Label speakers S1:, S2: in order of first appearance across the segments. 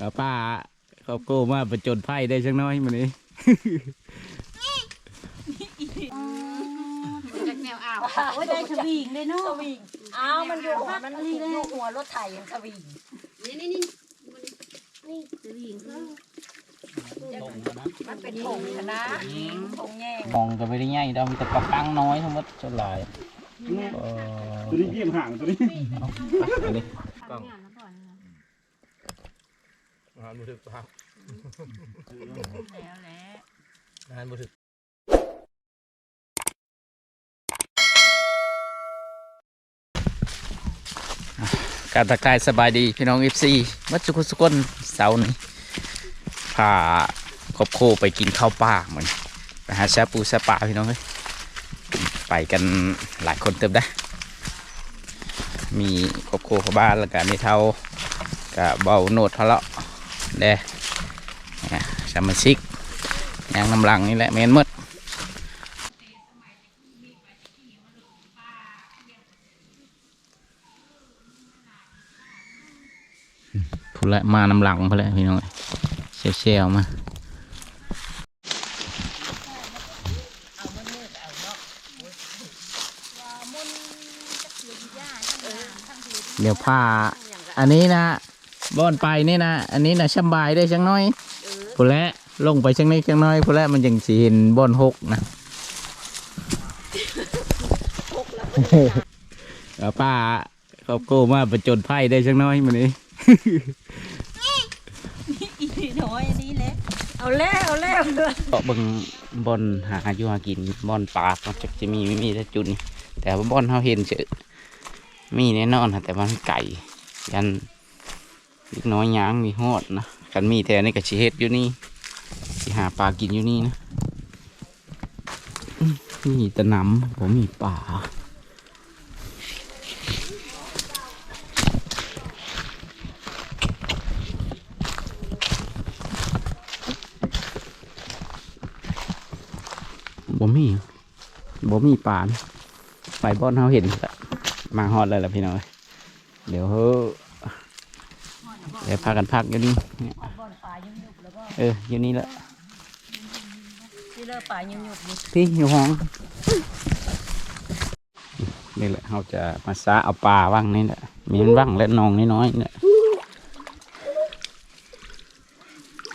S1: เอาป้าเขาโก้มาประจนไพ่ได้สักน้อยมันนี้
S2: จากแนวอ่าว
S3: โอ้ยได้สวิงได้เนาะ
S2: อ้าวมันอยู่มันอยู่หัวรถไถยังสวิง
S4: นี่นี่นี่
S3: สวิงเขา
S2: มันเป็นผงคณะผงแง่ง
S1: มองก็ไม่ได้ง่ายดอกมีแต่ปลากังน้อยทั้งหมดเท่าไหร่เออ
S5: ตัวนี้เยี่ยมห่างตัวนี้
S1: อันนี้
S3: กล้องแล้วก่อนนะ
S6: งานบุ ถึกครับ
S3: แล้วแหละ
S6: งานบุถึก
S1: การทักทายสบายดีพี่น้องเอฟซีวัดสุขุสุกนเสาร์นี้พาครอบครัวไปกินข้าวป่าเหมือนไปหาแซปูแซปลาพี่น้องเอ้ยไปกันหลายคนเติมได้ มีครอบครัวเขาบ้านแล้วก็มีเท่ากับเบาโนดทะเลาะ เด้เนี่ยสมาชิกยางน้ำหลังนี่แหละเมนหมดพูดละมาน้ำหลังพูดละพี่น้องเชี่ยเชี่ยวมาเดี๋ยวพาอันนี้นะ บอนไปนี่นะอันนี้นะช่ำบายได้จังน้อยพูดละลงไปจังนี้จังน้อยพูดละมันยังสีเห็นบอนหกนะเอาป้าเขาโก้มาประจนไพ่ได้จังน้อยมันนี้
S3: อีน้อยอันนี้แหละเอาแล้วเอาแล้ว
S1: ก็เบิ่งบอนหาอยู่หากินบอนปลาก็จะจะมีไม่มีแต่จุดนี้แต่ว่าบอนเขาเห็นเฉยมีแน่นอนค่ะแต่ว่ามันไก่ยันเล็ก น้อยยางมีหอดนะกันมีแต่นี่ก็ชิเฮ็ดอยู่นี่สิหาปลากินอยู่นี่นะอื้อมีแตะน้ำผมมีป่าบ่มีบ่มีป่านะไปบอนเขาเห็นมาฮอดเลยล่ะพี่น้อยเดี๋ยวเฮ้ อเดี๋ยวพากันพักอยู่นี่เนี่ย
S3: บ่อนป่ายุ่งยุบแล้วก็
S1: เอออยู่นี่แหละ
S3: ที่เลิกป่ายุ่งยุบนี่
S1: พี่อยู่ห้องนี่แหละเราจะมาซาเอาปลาว่างนี่แหละมีมันว่างและนองน้อยๆเนี่ย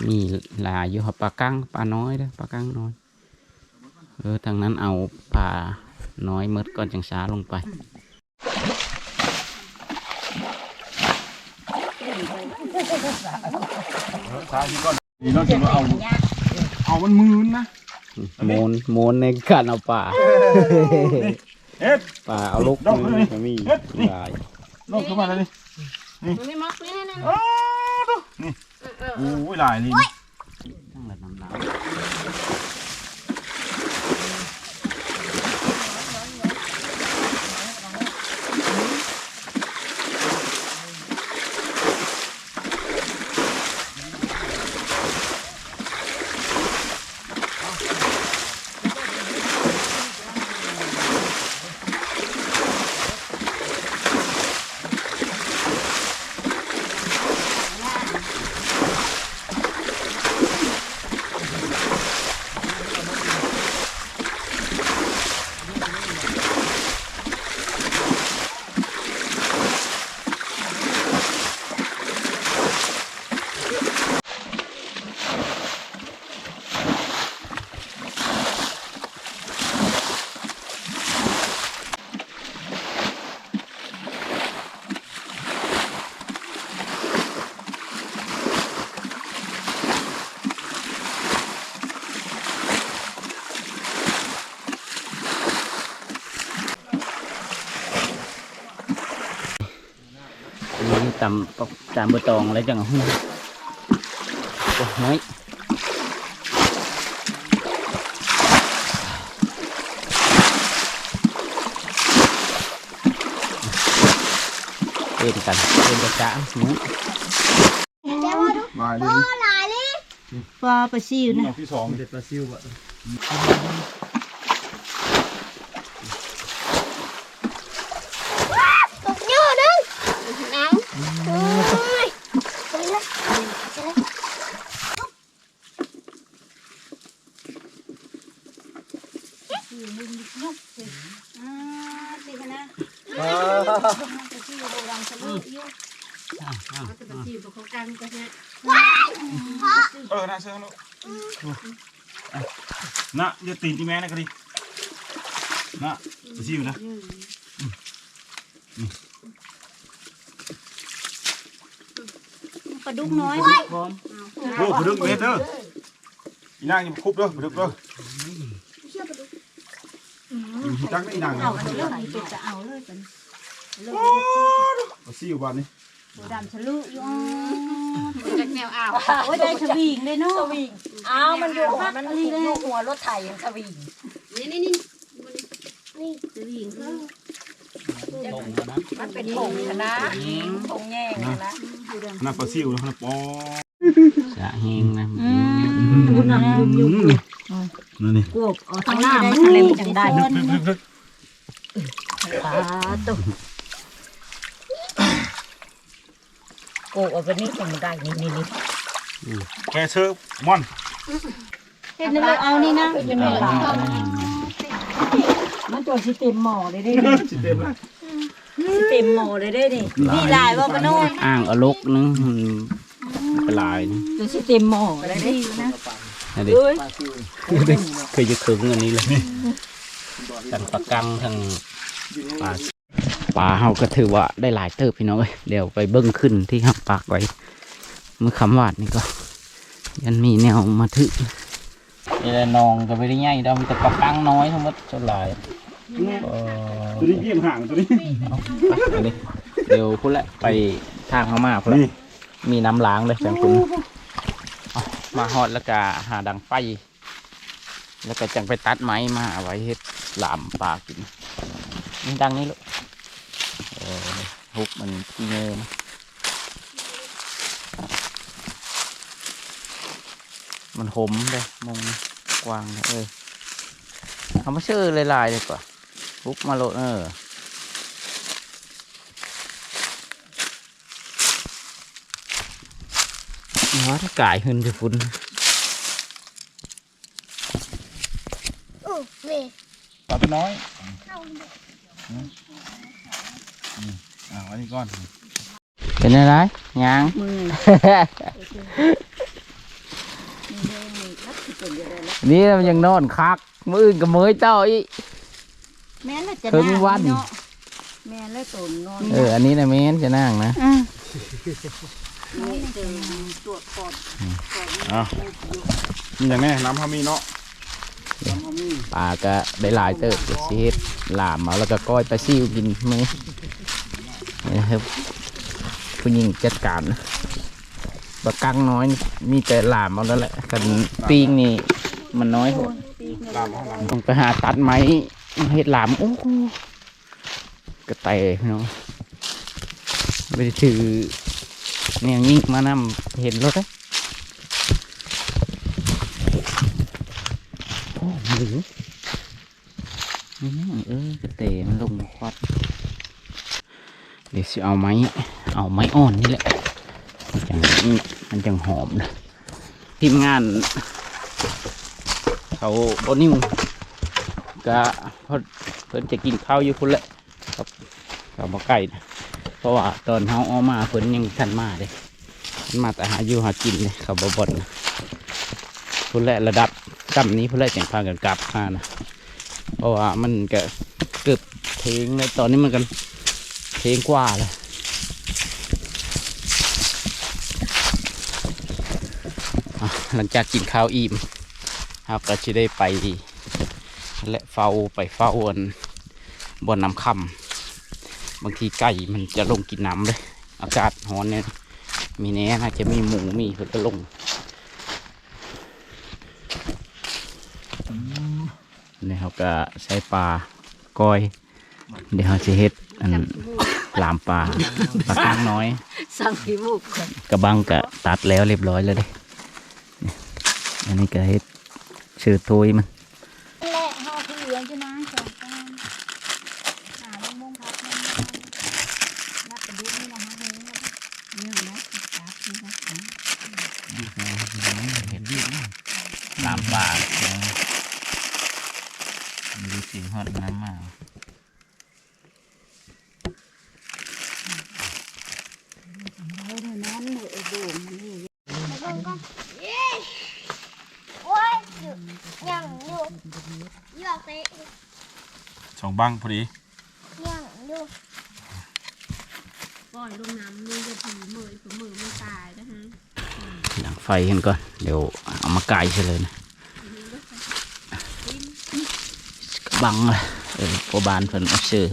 S1: มีหลายอยู่ครับปลากั้งปลาน้อยเด้อปลากั้งน้อยเออทางนั้นเอาปลาน้อยเมดก่อนจังซาลงไป
S5: ชาที่ก้อนนี่เราจะมาเอาเอามันมืนนะ
S1: โมนโมนในการเอาป่า
S5: เฮ็ด
S1: ป่าเอาลูก
S5: ดอกเลย
S1: ก็มี
S5: เฮ็ดนี่
S1: หลาย
S5: ลงเข้ามาเลย
S4: นี่นไม่มักนี่นี่นี่
S5: อ้ดูนี่โอ้ยหลายเลยนี่
S1: ตำตำบะตองอะไรจังหูโอ้น้อยเป็นกันเป็นกระจ้าหมู
S5: มาเลย
S3: ปลาปลาซิว
S5: นี่
S3: นะ
S5: ดอกที่สองเด็ดปลาซิวบะ
S4: ตกเยอะนึงน้ำ จะไปจีบกับเขากันก็ใช่
S5: เออน่าเชื่อลูก นะอย่าตีนที่แม่นะก็ดีนะจะชิวนะ
S3: ปลาดุกน้อย
S5: โอ้ปลาดุกเม็ดเด้ออีนางอย่ามาคุบเด้อปลาดุกเด้ออยู่จักนี่อีนาง
S3: เอาอันนี้เรื่องนี้เป็นจะเอาเลยเป็น
S5: ปลาซิวบ้านนี้
S3: ดำฉลุอยู่อ๋อ
S4: จากแนวอ่าว
S3: โอ้ยได้ฉวิงเลยเนาะ
S2: สวิง อ้าวมันอยู่มันอยู่หัวรถไถอย่างสวิง
S4: นี่นี่นี่นี่จะวิ่ง
S2: มันเป็นผงนะผงแง่งนะ
S5: น่าปลาซิวนะนะปอ
S1: จะแห้งนะ
S3: ดูนะอยู่
S5: นั่นนี่
S3: กบเอาทางหน้ามันทะเลมันจังได้
S2: ปลาตุกโกเอาไปนี่ยังได้นี่นี่นี่
S5: แกเชื่อม่อน
S3: เห็นเลยเอานี่นะ
S2: เป็นปลามันตัวสิเต็มหม้อเลยดิ
S5: สิเต็มละ
S2: สิเต็มหม้อเลยดินี่
S3: นี่ลายว่าปะโน่
S1: อ่างเอาลกนึงมันเป็นลายนี่
S2: ตัวสิเต็มหม้อเลยดิ
S1: นะดิเคยจะคึงอันนี้เลยทั้งปลากังทั้งปลาปลาเฮาก็ถือว่าได้หลายเติบพี่น้องเอ้ยเดี๋ยวไปเบิ้งขึ้นที่หักปากไว้ เมื่อคำวาดนี่ก็ ยันมีแนวมาถึนี่แหละนองก็ไม่ได้ใหญ่ดอกมีแต่ปลากังน้อยทั้งหมดส่วนหลายเออ
S5: ตัวนี้เยี่ยมห่างตัวนี้
S1: อันนี้เดี๋ยวพุ่นแหละไปทางเขามาพุ่นละ
S5: นี่
S1: มีน้ำล้างเลยแสงคุณเอามาฮอดแล้วก็หาดังไฟแล้วก็จังไปตัดไม้มาเอาไว้เฮ็ดหลามปลากินนี่ดังนี้ลูกเออฮุกมันขี้เงิน มันหมเลยมงกวางเนี่ยเอ้ยทำมาชื่อหลายๆเลยกว่าฮุกมาโลดเออ nó nó cài hơn cho phun
S5: ปลาตัวน้อยอืมอ่าอันนี้ก้อน
S1: เป็นอะไรยาง
S3: มือ
S1: นี่มันยังนอนคักมืออื่นก็เมยเต้าอี
S3: แม่นแล้วจะ
S1: ครึ่งวัน
S3: เนาะแม่นแล้วตนนอน
S1: เออ อันนี้นะเมนจะนั่งนะ
S3: อะ
S5: อ่านี่อย่างนี้น้ำพามีเนาะน้ำพามี
S1: ปลาก็ได้หลายเติบเดี๋ยวสิเฮ็ดหลามเอาแล้วก็ก้อยปลาซิวกินมือนี่นะครับผู้หญิงจัดการนะปลากังน้อยนี่มีแต่หลามเอาแล้วแหละกันปีงนี่ มันน้อยโหด
S5: ลามห้องลาม
S1: ต้องไปหาตัดไม้มาเฮ็ดหลามโอ้โหกระเตะพี่น้องไปถือเนี่ยยิ่งมานำเห็นรถเลยโอ้หรืออืมเออกระเตะมันลงควัดเดี๋ยวสิเอาไม้เอาไม้อ่อนนี่แหละมันจังมันจังหอมนะทีมงาน เขาบนิ่วก็เพิ่นเพิ่นจะกินข้าวอยู่พุ่นแหละครับกับมาไก่นะเพราะว่าตอนเฮาออกมาเพิ่นยังทันมาเลยเพิ่นมาแต่หาอยู่หากินเลยเขาบ่บ่นนะพุ่นแหละระดับต่ำนี้พุ่นแหละจังพากันกลับมานะเพราะว่ามันก็เกือบเทงเลยตอนนี้มันกันเทงกว่าเลยหลังจากกินข้าวอิ่ม ครับก็จะได้ไปและเฝ้าไปเฝ้าอันบนน้ำคำบางทีไก่มันจะลงกินน้ำเลย อากาศร้อนเนี่ยมีแน่น่าจะมีหมูมีเพื่อก็ลงนี่เขาก็ใช้ปลาก้อย เดี๋ยวเขาจะเฮ็ดอันลามปลาปลากลางน้อย
S2: สั่งพี่มุก
S1: กระบังก็ตัดแล้วเรียบร้อยแล้วเด้นี่อันนี้ก็เฮ็ด ชื่อตุยมัน
S3: แหละเฮาคือเลี้ยงจะนาสองก้อนหาลงมงพักนั่นนับกระดูกนี่นะฮะเฮ้ยเนี่นะจับนี่นะ
S1: ตามป่าดูสิฮอดน้ำมา
S5: องบังพอดียังดู
S4: ปล่อยลงน้ำมือจะผีมือผือมือมันตายนะฮะ
S1: หลังไฟกันก่อนเดี๋ยวเอามาไกลเฉยเลยนะบังเลยเออพอบานเพิ่นเอาเสือ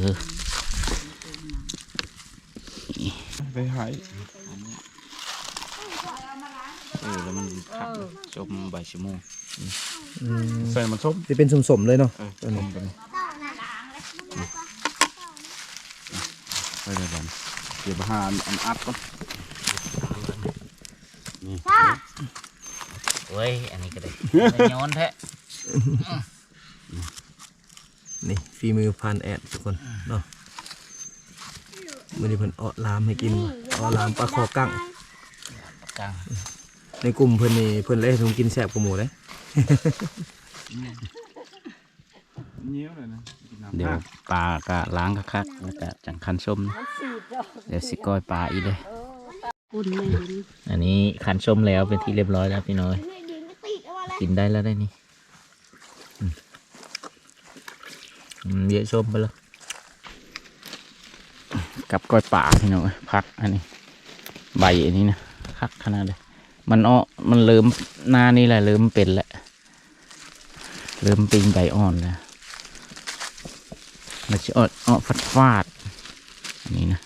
S5: ไปหาย
S1: เออแล้วมันขับจมใบายชั่วโมง
S5: ใส่มันส้ม
S6: จะเป็นสมๆเลยเนาะ
S5: เออต้นมกัน ไปเลยบอลเดี๋ยวไปหาอันอัดก่อน
S1: นี่เว้ยอันนี้ก็ได้ย้อนแท้
S6: นี่ฝีมือพานแอดทุกคนเนาะมื่อนี้เพิ่นเอาลามให้กินเอาลามปลาคอกั้ง
S1: กลาง
S6: ในกลุ่มเพิ่นนี่เพิ่นเลยให้ผมกินแซ่บกว่าหมูเลย
S5: เนี้ยวเลยนะกินน้ำ
S1: เดี๋ยวปลาก็ล้างคักๆแล้วก็จังคันส้มนะเดี๋ยวสิก้อยปลาอีกเลย
S4: กุนเลยดิ
S1: อันนี้คันส้มแล้วเป็นที่เรียบร้อยแล้วพี่น้อยกินได้แล้วได้นี่อืมอืมเยอะส้มไปแล้วกับก้อยป่าพี่น้อยพักอันนี้ ใบอันนี้นะคักขนาดเลยมันอ้อมันเริ่มหน้านี่แหละเริ่มเป็นแล้วเริ่มปิงใบอ่อนแล้ว มันจะอ่อนอ่อฟาดฟาดๆอันนี้นะ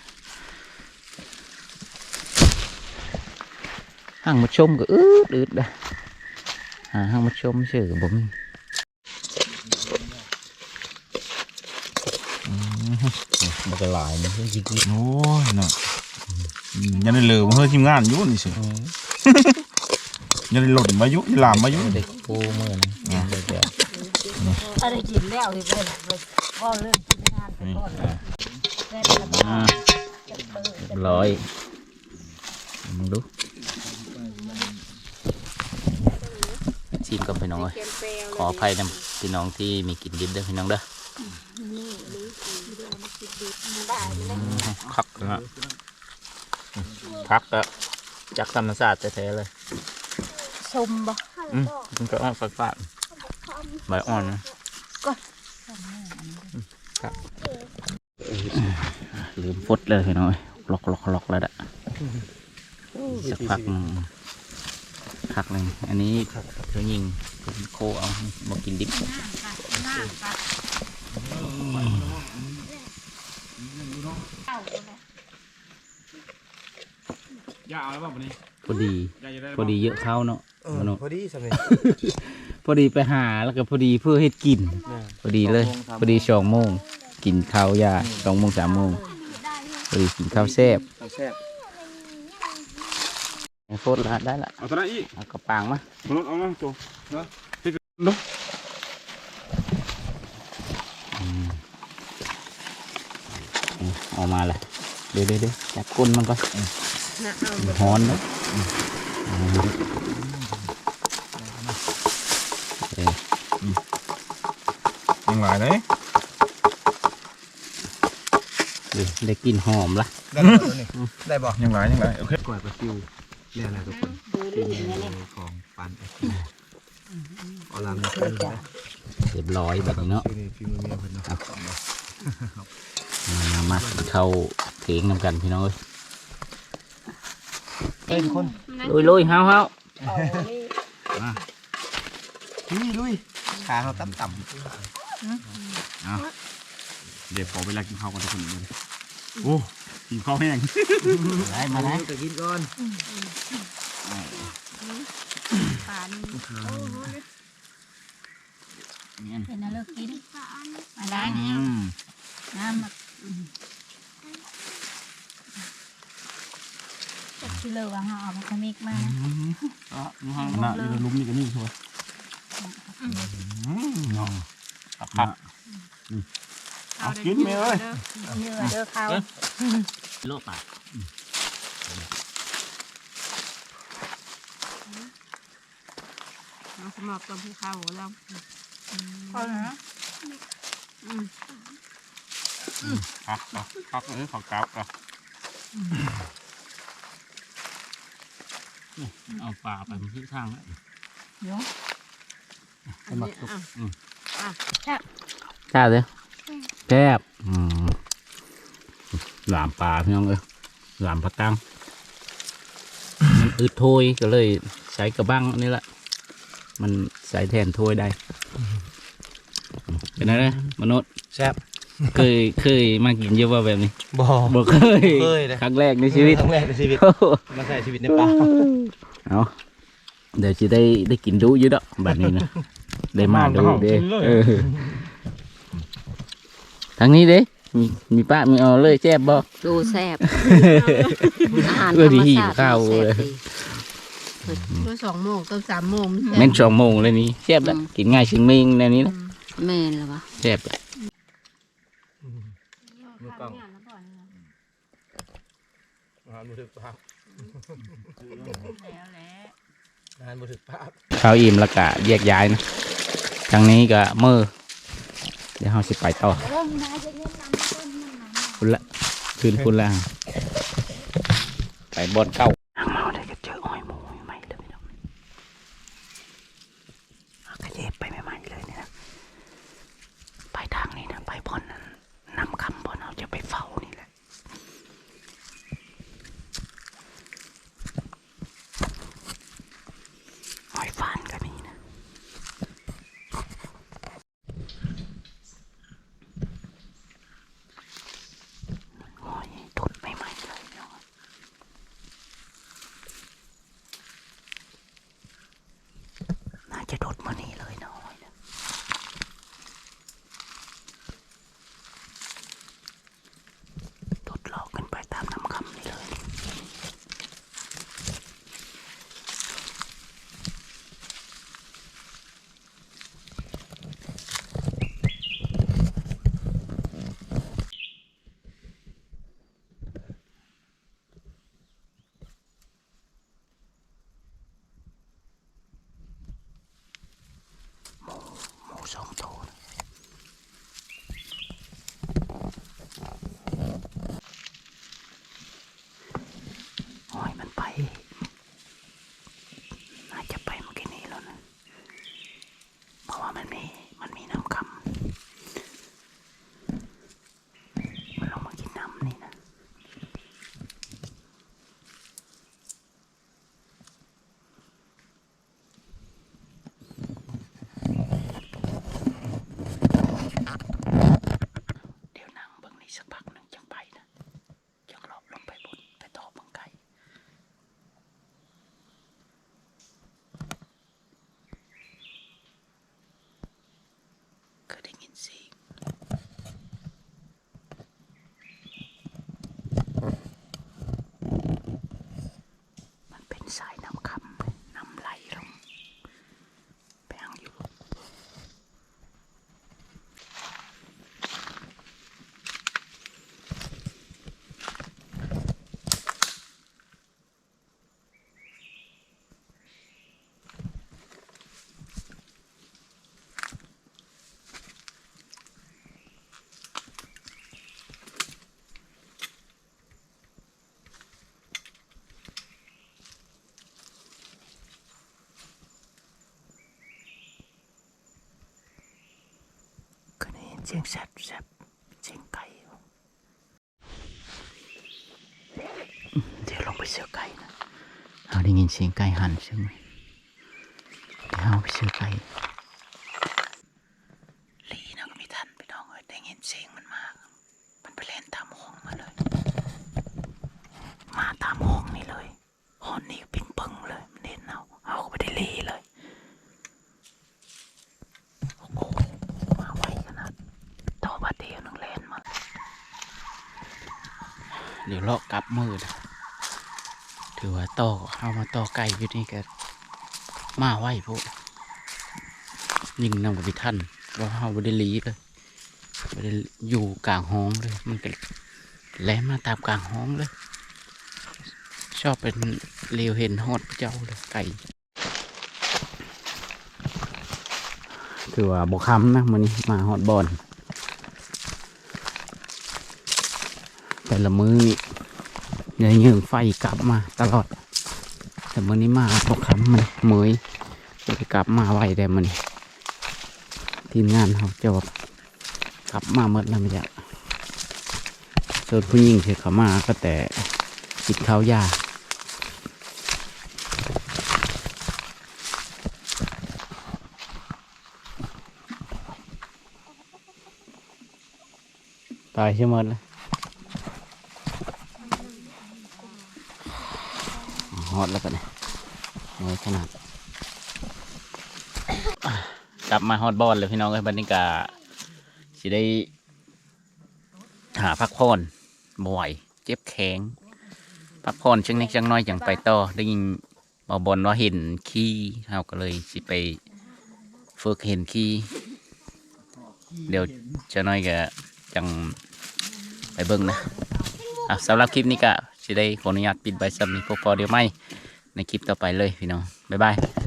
S1: ห่างมาชมก็อืดอืดเลยหาห้างมาชมชื่อกับผมมันก็หลายนะจริง
S5: โอ้ยเนาะอืมยังได้เหลือมาเฮ้ยทีมงานอยุ่นี่สิยังได้หล่นมาอยุ่ยังลามมาอยุ่
S1: ๆเด็กปูเมื่อนะเด็กแบบ
S2: อะไรกินแล้วเลย เลยก็เริ่มกินงานไปก่อนแม่ละบ้า
S1: อ่าเรียบร้อยมึงดูชิมกับพี่น้องเลย
S4: แกนเปลว
S1: ขออภัยนะพี่น้องที่มีกลิ่นดิบเด้อพี่น้องเด้อคักนะพักก็จากธรรมศาสตร์แท้ๆเลย
S2: ชมบ่
S1: อืมมันก็อ่อนฟาดๆใบอ่อนนะครับ ลืมฟดเลยพี่น้อยล็อกล็อกล็อกแล้วดะสักพักหนึ่งพักหนึ่งอันนี้เธอยิงเป็นโคเอาบอกกินดิบ
S5: ยาเอาแล้วป่ะวันนี้
S1: พอดี
S5: ยาจะได้
S1: พอดีเยอะเข้าเนาะมโน
S6: พอดีสำเร็จ
S1: พอดีไปหาแล้วก็พอดีเพื่อให้กิน พอดีเลย พอดีสองโมงกินข้าวยาสองโมงสามโมงพ อดีกินข้าวแซ่บ
S6: แซ่บ
S1: โคตรละได้ละ
S5: เอาตัวนั้นอีก
S1: เอากระปางมา
S5: มนุษย์เอามาโจเนาะที่ดู
S1: เออกมาเลยเดี๋ยวเดี๋ยวเดี๋ยวจับก้นมันก่อน
S4: นะเอา
S1: ฮ้อนนะเออ
S5: ยังหลายเลย
S1: เดี๋ยว ได้กลินหอมละ
S6: ได้บ่ตัวนี้ได้บ่
S5: ยังหลายยังหลายโอเค
S6: กล้วยปลาซิวเรียกอะไรทุกคนฝีมือของปานแอดเอาลามมากันนะ
S1: เรียบร้อยแบบนี้เนาะ
S6: ชื่อนี่ฝีมือเมียเพิ่นเนาะ
S1: มามาเข้าเถียงนำกันพี่น้องเอ้ย
S6: เฮ้ยทุกคน
S1: ลุยลุยเฮาเฮา
S6: นี่ลุยขาเขาต่ำต่
S5: เดี๋ยวขอเวลากินข้าวกันทุกคนเลยโอ้กินข้าวแห้ง
S1: ได้ำมาได้
S6: จะกินก่อน
S4: ปาน
S1: เนี่ย
S2: เป็นอะไรกินมาได้
S1: อื
S2: เนี่ย
S1: ม
S2: น้ำมาจะชิเลว่าเขาเอามาคมิกมา
S1: ก็มีห้อง
S5: น่ะนี่เราลุ้มนี่กันนี่ใช่ไหมเนาะ
S1: ครับ
S5: เอากินไหมเอ้ย
S2: เนื้อเด้อเขา
S1: โลกปาก
S4: เอาสำหรับตอนที่ข้าวหัวเรา
S2: เขาเนาะ
S5: ครับครับเออขอกราบอะ
S1: เอาปลาไปมันที่ทางแล้ว
S2: เนาะ
S4: อันนี้อะ
S1: แซ่บเลย แซ่บอืมหลามปลาพี่น้องเอ้ยหลามปลาตังมันอึดโทยก็เลยใช้กระบังอันนี่แหละ มันใส่แทนถ้วยได้ เป็นไงนะมนุษย์
S6: แซ่บ
S1: เคยเคยมากินเยอะว่าแบบนี้
S6: บ่
S1: บ่เคย
S6: เคยเลย
S1: ครั้งแรกในชีวิต
S6: ครั้งแรกในชีวิตมาใส่ชีวิตในป่า
S1: เอาเดี๋ยวจะได้ได้กินดูอยู่ดอกแบบนี้นะได้มาดูเด้เออ ทางนี้เด้ มีมีป้ามีเอาเลยแจ๊บบ่
S2: ดูแซ่บอาหาร
S1: เอ
S2: ธ
S1: อ
S2: ร
S1: ดี
S2: รม
S1: หิว
S2: ชาติ
S1: ข้าว
S2: แซ่บ
S1: เลย
S2: ดี
S4: ตัวสองโมงตัวสามโมง
S1: แม่นสองโมงเลยนี้แซ่บแล้วกินง่ายชิงเมงแนวนี้นะ
S2: แม่นเหรอวะ
S1: แซ่บ
S6: มือกล้องงานบุถึกภาพ
S4: แล้วแหละ
S6: งานบุถึกภาพ
S1: ข้าวอิ่มแล้วก็แยกย้ายนะทางนี้ก็มือ เดี๋ยวเราสิไปต่อคุณละคืนคุณละไปบอนเก้าเมาได้ก็เจออ้อยหมู เสียงแซ่บแซบเสียงไก่เดี๋ยวลงไปเสือไก่นะเราได้ยินเสียงไก่หันใช่ไหมเดี๋ยวเราไปเสือไก่ลีนะก็ไม่ทันไปน้องเอ้ยได้ยินเสียงมันมาก มันไปเล่นตามห้องมาเลย มาตามห้องนี่เลยห้องนี้ปิงปึงเลยมันเด่นเอาเอาก็ไปได้ลีเลย โอ้โหมาไวขนาดต่อบาเดียวนึงแลนมา เลาะกลับมือนะถือว่าต่อเอามาต่อไก่อยู่นี่ก็มาไหวพวกยิงนำกับพิทันว่าเฮาบ่ได้ลีเลยบ่ได้อยู่กลางห้องเลย มันก็แล่นมาตามกลางห้องเลย ชอบเป็นเลียวเห็นฮอดเจ้าเลยไก่ถือว่าบกคำนะมันนี้มาฮอดบอลแต่ละมือนี่ ยังยิงไฟกลับมาตลอด แต่เมื่อนี้มาบกคำมันเมยบ่ได้กลับมาไวแต่มันนี้ทีมงานเขาจะแบกลับมาเมื่อแล้วไม่จะส่วนผู้หญิงที่เขามาก็แต่กินข้าวยาตายใช่ไหมดเลย ฮอดแล้วกันเนี่ยน้อยขนาด กลับมาฮอดบอลเลยพี่น้องเอ้ยบรรยากาศสิได้ หาพักผ่อนบ่อยเจ็บแข้งพักผ่อนจังนิดจังน้อยอย่างไปต่อได้ยินบอบอลว่าเห็นขี้เราก็เลยสิไปฝึกเห็นขี้เดี๋ยวจะน้อยก็จังไปเบิ่งนะอะสำหรับคลิปนี้ก็ สิได้ขออนุญาตปิดใบสำนี้พวกพอเดี๋ยวไม่ในคลิปต่อไปเลยพี่น้องบ๊ายบาย